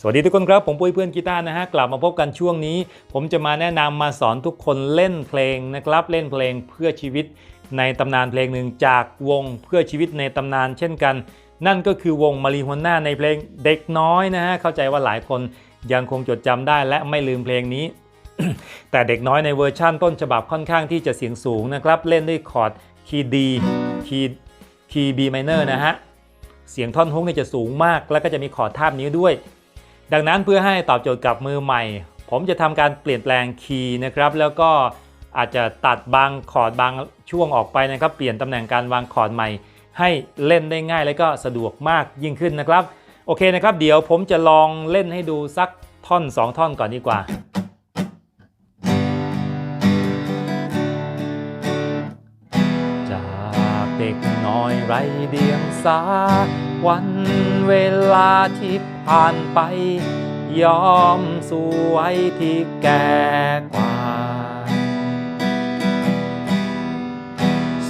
สวัสดีทุกคนครับ ผมปุ้ยเพื่อนกีตาร์นะฮะ กลับมาพบกันช่วงนี้ ผมจะมาแนะนำมาสอนทุกคนเล่นเพลงนะครับ เล่นเพลงเพื่อชีวิตในตำนานเพลงหนึ่งจากวงเพื่อชีวิตในตำนานเช่นกัน นั่นก็คือวงมารีฮวน่าในเพลงเด็กน้อยนะฮะ เข้าใจว่าหลายคนยังคงจดจำได้และไม่ลืมเพลงนี้ แต่เด็กน้อยในเวอร์ชั่นต้นฉบับค่อนข้างที่จะเสียงสูงนะครับ เล่นด้วยคอร์ดคีย์ดีคีย์คีย์บีไมเนอร์นะฮะ เสียงท่อนฮุกเนี่ยจะสูงมาก แล้วก็จะมีคอร์ดทาบนิ้วด้วย ดังนั้นเพื่อให้ตอบโจทย์กับมือใหม่ ผมจะทำการเปลี่ยนแปลงคีย์นะครับ แล้วก็อาจจะตัดบางคอร์ดบางช่วงออกไปนะครับ เปลี่ยนตำแหน่งการวางคอร์ดใหม่ ให้เล่นได้ง่ายและก็สะดวกมากยิ่งขึ้นนะครับ โอเคนะครับ เดี๋ยวผมจะลองเล่นให้ดูสักท่อน 2 ท่อนก่อนดีกว่าจากเด็กน้อยไรเดียงสา วันเวลาที่ผ่านไป ยอมสวยที่แก่กว่า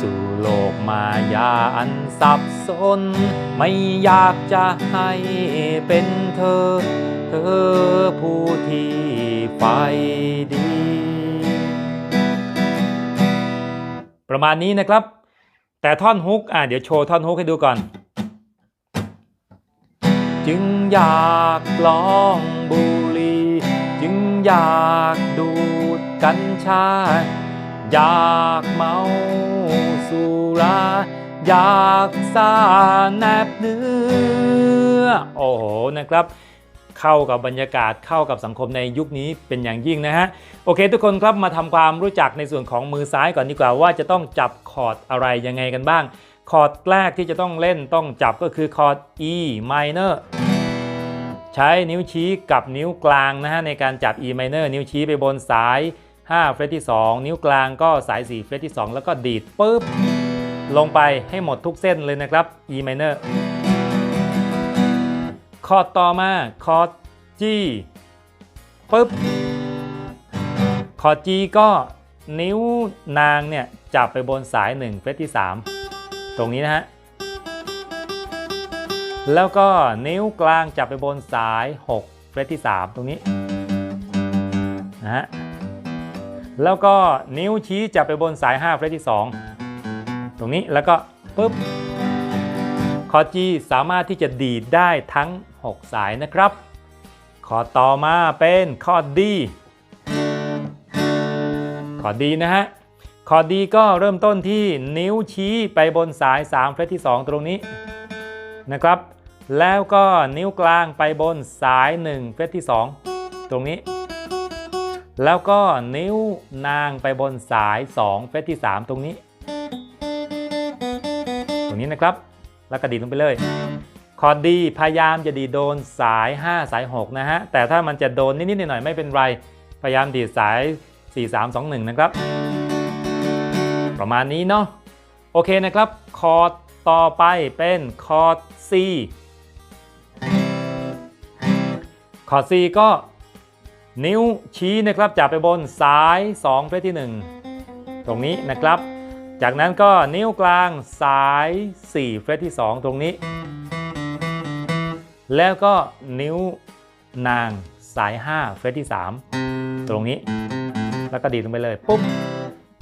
สู่โลกมายาอันสับสน ไม่อยากจะให้เป็นเธอ เธอผู้ที่ไฟดี ประมาณนี้นะครับ แต่ท่อนฮุกอะเดี๋ยวโชว์ท่อนฮุกให้ดูก่อน จึงอยากลองบุหรี่จึงอยากดูดกัญชา อยากเมาสุรา อยากซาแนบเนื้อ โอ้โหนะครับ เข้ากับบรรยากาศเข้ากับสังคมในยุคนี้เป็นอย่างยิ่งนะฮะ โอเค ทุกคนครับมาทำความรู้จักในส่วนของมือซ้ายก่อนดีกว่าว่าจะต้องจับคอร์ดอะไรยังไงกันบ้าง คอร์ดแรกที่จะต้องเล่นต้องจับก็คือคอร์ด E minor ใช้นิ้วชี้กับนิ้วกลางนะฮะในการจับ E minor นิ้วชี้ไปบนสาย 5 เฟรตที่ 2 นิ้วกลางก็สาย 4 เฟรตที่ 2 แล้วก็ดีดปุ๊บลงไปให้หมดทุกเส้นเลยนะครับ E minor คอร์ดต่อมาคอร์ด G ปุ๊บคอร์ด G ก็นิ้วนางเนี่ยจับไปบนสาย1เฟรตที่ 3 ตรงนี้นะฮะ แล้วก็นิ้วกลางจับไปบนสาย 6เฟรตที่ 3 ตรงนี้นะฮะ แล้วก็นิ้วชี้จับไปบนสาย 5เฟรตที่ 2 ตรงนี้แล้วก็ปุ๊บคอร์ด G สามารถที่จะดีดได้ทั้ง 6 สายนะครับคอต่อมาเป็นคอร์ด D คอร์ด D นะฮะคอร์ด D ก็เริ่มต้นที่นิ้วชี้ไปบนสาย3เฟรตที่ 2 ตรงนี้นะครับ แล้วก็นิ้วกลางไปบนสาย 1 เฟรตที่ 2 ตรงนี้ แล้วก็นิ้วนางไปบนสาย 2 เฟรตที่ 3 ตรงนี้ ตรงนี้นะครับ แล้วก็ดีดลงไปเลย คอร์ดดีพยายามจะดีโดนสาย 5 สาย 6 นะฮะ แต่ถ้ามันจะโดนนิดๆหน่อยๆไม่เป็นไร พยายามดีดสาย 4 3 2 1 นะครับ ประมาณนี้เนาะโอเคนะครับ คอร์ดต่อไปเป็นคอร์ด C คอร์ด C ก็นิ้วชี้นะครับจับไปบนสาย 2เฟรตที่ 1 ตรงนี้นะครับ จากนั้นก็นิ้วกลางสาย 4 เฟรตที่ 2 ตรงนี้ แล้วก็นิ้วนางสาย 5 เฟรตที่ 3 ตรงนี้ แล้วก็ดีดลงไปเลยปุ๊บ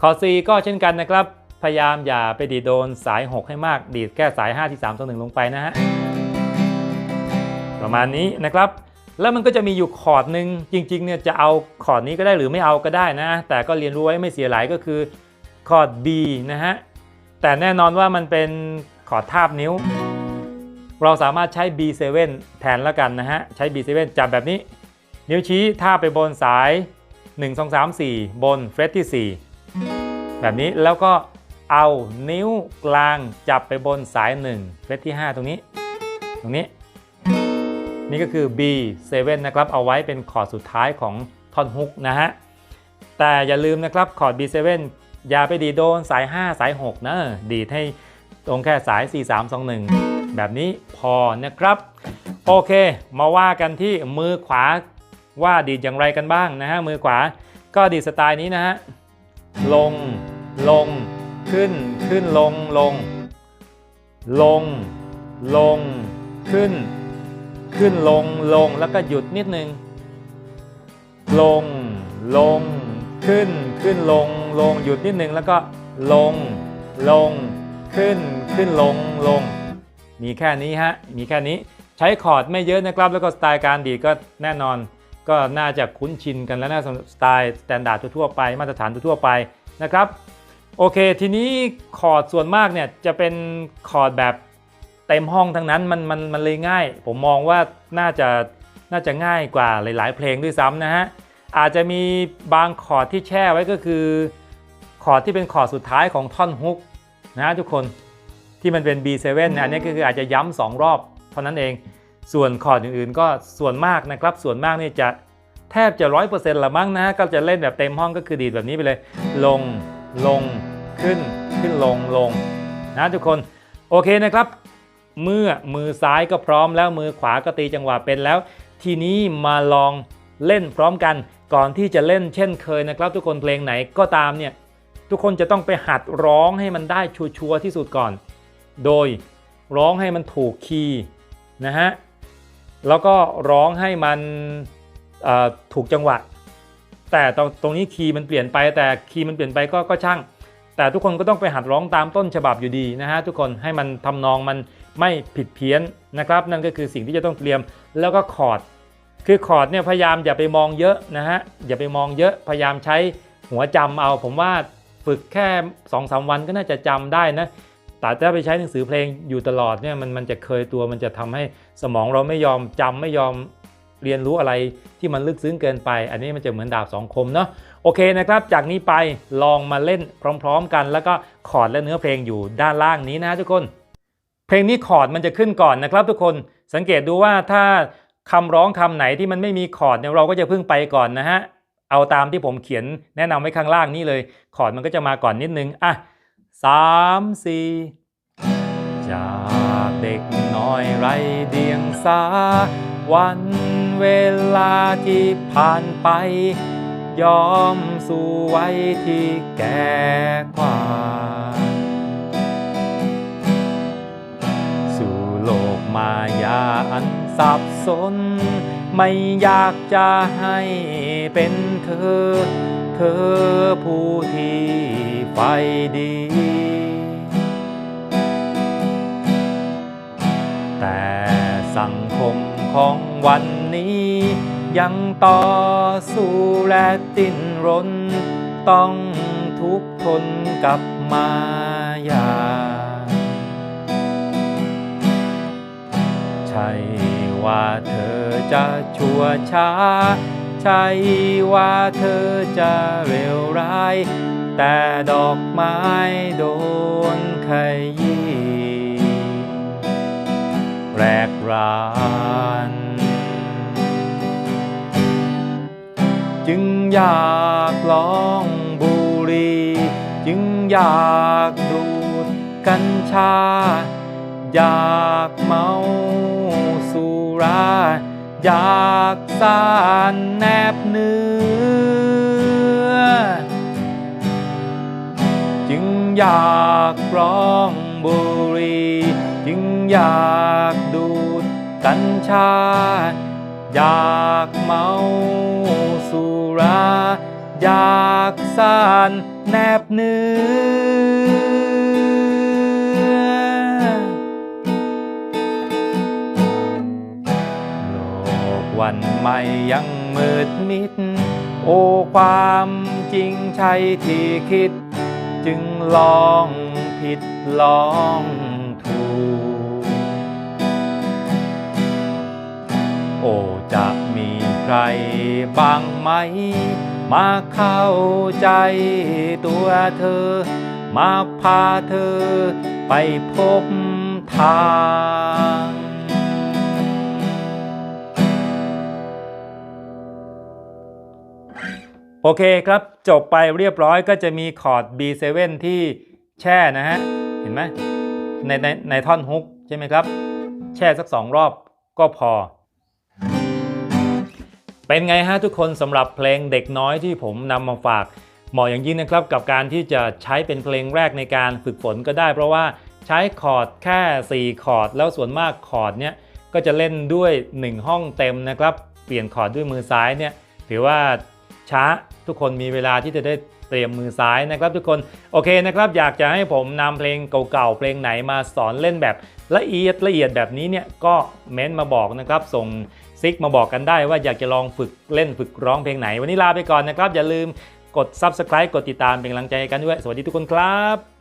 คอร์ด C ก็เช่นกันนะครับ พยายามอย่าไปดีดโดนสาย 6 ให้มาก ดีดแค่สาย 5 ที่ 3ตรงหนึ่งลงไปนะฮะ ประมาณนี้นะครับ แล้วมันก็จะมีอยู่คอร์ดหนึ่งจริงๆเนี่ยจะเอาคอร์ดนี้ก็ได้หรือไม่เอาก็ได้นะ แต่ก็เรียนรู้ไว้ไม่เสียหลายก็คือคอร์ด B นะฮะ แต่แน่นอนว่ามันเป็นคอร์ดทาบนิ้ว เราสามารถใช้ B7 แทนแล้วกันนะฮะ ใช้ B7 จับแบบนี้ นิ้วชี้ท่าไปบนสาย 1 2 3 4 บนเฟรตที่ 4 แบบนี้แล้วก็เอานิ้วกลางจับไปบนสาย 1 เฟรตที่ 5 ตรงนี้ ตรงนี้ นี่ก็คือ B7 นะครับ เอาไว้เป็นคอร์ดสุดท้ายของท่อนฮุกนะฮะ แต่อย่าลืมนะครับคอร์ด B7 อย่าไปดีโดนสาย 5 สาย 6 นะ ดีดให้ตรงแค่สาย 4 3 2 1 แบบนี้พอนะครับ โอเค มาว่ากันที่มือขวาว่าดีดอย่างไรกันบ้างนะฮะมือขวาก็ดีดสไตล์นี้นะฮะลงลงขึ้นขึ้นลงลง ลง ลง ขึ้น ขึ้นลงลงแล้วก็หยุดนิดนึง ลง ลง ขึ้น ขึ้นลง ลงหยุดนิดนึงแล้วก็ลง ลง ขึ้น ขึ้นลงลง มีแค่นี้ฮะ มีแค่นี้ใช้คอร์ดไม่เยอะนะครับ แล้วก็สไตล์การดีดก็แน่นอน ก็น่าจะคุ้นชินกันแล้วนะสำหรับสไตล์สแตนดาร์ดทั่วไป มาตรฐานทั่วไปนะครับโอเค ทีนี้คอร์ดส่วนมากเนี่ยจะเป็นคอร์ดแบบเต็มห้องทั้งนั้นมันมันมันเลยง่าย ผมมองว่าน่าจะน่าจะง่ายกว่าหลาย ๆ เพลงด้วยซ้ำนะฮะอาจจะมีบางคอร์ดที่แช่ไว้ก็คือคอร์ดที่เป็นคอร์ดสุดท้ายของท่อนฮุกนะฮะทุกคน ที่มันเป็น B7 นะอันนี้ก็คืออาจจะย้ำสองรอบเท่านั้นเอง ส่วนคอร์ดอื่นๆ ก็ส่วนมากนะครับ ส่วนมากนี่จะแทบจะร้อยเปอร์เซ็นต์ละมั้งนะ ก็จะเล่นแบบเต็มห้องก็คือดีดแบบนี้ไปเลย ลง ลง ขึ้น ขึ้นลง ลง นะทุกคน โอเคนะครับ เมื่อมือซ้ายก็พร้อมแล้วมือขวาก็ตีจังหวะเป็นแล้ว ทีนี้มาลองเล่นพร้อมกัน ก่อนที่จะเล่นเช่นเคยนะครับ ทุกคนเพลงไหนก็ตามเนี่ย ทุกคนจะต้องไปหัดร้องให้มันได้ชัวร์ๆที่สุดก่อน โดยร้องให้มันถูกคีย์นะฮะแล้วก็ร้องให้มันถูกจังหวะ แต่ตรงตรงนี้คีย์มันเปลี่ยนไปแต่คีย์มันเปลี่ยนไปก็ก็ช่าง แต่ทุกคนก็ต้องไปหัดร้องตามต้นฉบับอยู่ดีนะฮะทุกคนให้มันทำนองมันไม่ผิดเพี้ยนนะครับ นั่นก็คือสิ่งที่จะต้องเตรียมแล้วก็คอร์ดคือคอร์ดเนี่ยพยายามอย่าไปมองเยอะนะฮะอย่าไปมองเยอะพยายามใช้หัวจำเอา ผมว่าฝึกแค่2อสวันก็น่าจะจำได้นะ แต่ถ้าไปใช้หนังสือเพลงอยู่ตลอดเนี่ยมันมันจะเคยตัวมันจะทำให้สมองเราไม่ยอมจำไม่ยอมเรียนรู้อะไรที่มันลึกซึ้งเกินไป อันนี้มันจะเหมือนดาบสองคมเนาะโอเคนะครับ จากนี้ไปลองมาเล่นพร้อม ๆ กัน แล้วก็คอร์ดและเนื้อเพลงอยู่ด้านล่างนี้นะทุกคน เพลงนี้คอร์ดมันจะขึ้นก่อนนะครับ ทุกคนสังเกตดูว่าถ้าคำร้องคำไหนที่มันไม่มีคอร์ดเนี่ยเราก็จะพึ่งไปก่อนนะฮะเอาตามที่ผมเขียนแนะนำไว้ข้างล่างนี้เลยคอร์ดมันก็จะมาก่อนนิดนึงอะ สามสี่จากเด็กน้อยไรเดียงสา วันเวลาที่ผ่านไป ยอมสู่วัยที่แก่กว่า สู่โลกมายาอันสับสน ไม่อยากจะให้เป็นเธอ เธอผู้ที่ไฟดี แต่สังคมของวันนี้ ยังต่อสู้และดิ้นรน ต้องทุกข์ทนกับมายา ใช่ว่าเธอจะชั่วช้า ใช่ว่าเธอจะเร็วร้าย แต่ดอกไม้โดนขยี้แรกรานจึงอยากลองบุหรี จึงอยากดูดกัญชา อยากเมาสุรา อยากสารแนบเนื้อ จึงอยากร้องบุหรี จึงอยากดูดกัญชา อยากเมาสุรา อยากสารแนบเนื้อ วันใหม่ยังมืดมิด โอ้ความจริงใช่ที่คิด จึงลองผิดลองถูก โอ้จะมีใครบ้างไหม มาเข้าใจตัวเธอ มาพาเธอไปพบทาง โอเคครับ จบไปเรียบร้อยก็จะมีคอร์ด B7 ที่แช่นะฮะ เห็นไหมในในในท่อนฮุกใช่ไหมครับ แช่สักสองรอบก็พอ เป็นไงฮะทุกคนสำหรับเพลงเด็กน้อยที่ผมนำมาฝาก เหมาะอย่างยิ่งนะครับกับการที่จะใช้เป็นเพลงแรกในการฝึกฝนก็ได้ เพราะว่าใช้คอร์ดแค่ 4 คอร์ด แล้วส่วนมากคอร์ดเนี้ยก็จะเล่นด้วย 1 ห้องเต็มนะครับ เปลี่ยนคอร์ดด้วยมือซ้ายเนี่ยถือว่าช้า ทุกคนมีเวลาที่จะได้เตรียมมือซ้ายนะครับ ทุกคนโอเคนะครับอยากจะให้ผมนำเพลงเก่าๆเพลงไหนมาสอนเล่นแบบละเอียดละเอียดแบบนี้เนี่ยก็เม้นมาบอกนะครับ ส่งซิกมาบอกกันได้ว่าอยากจะลองฝึกเล่นฝึกร้องเพลงไหน วันนี้ลาไปก่อนนะครับ อย่าลืมกด Subscribe กดติดตามเป็นกำลังใจกันด้วย สวัสดีทุกคนครับ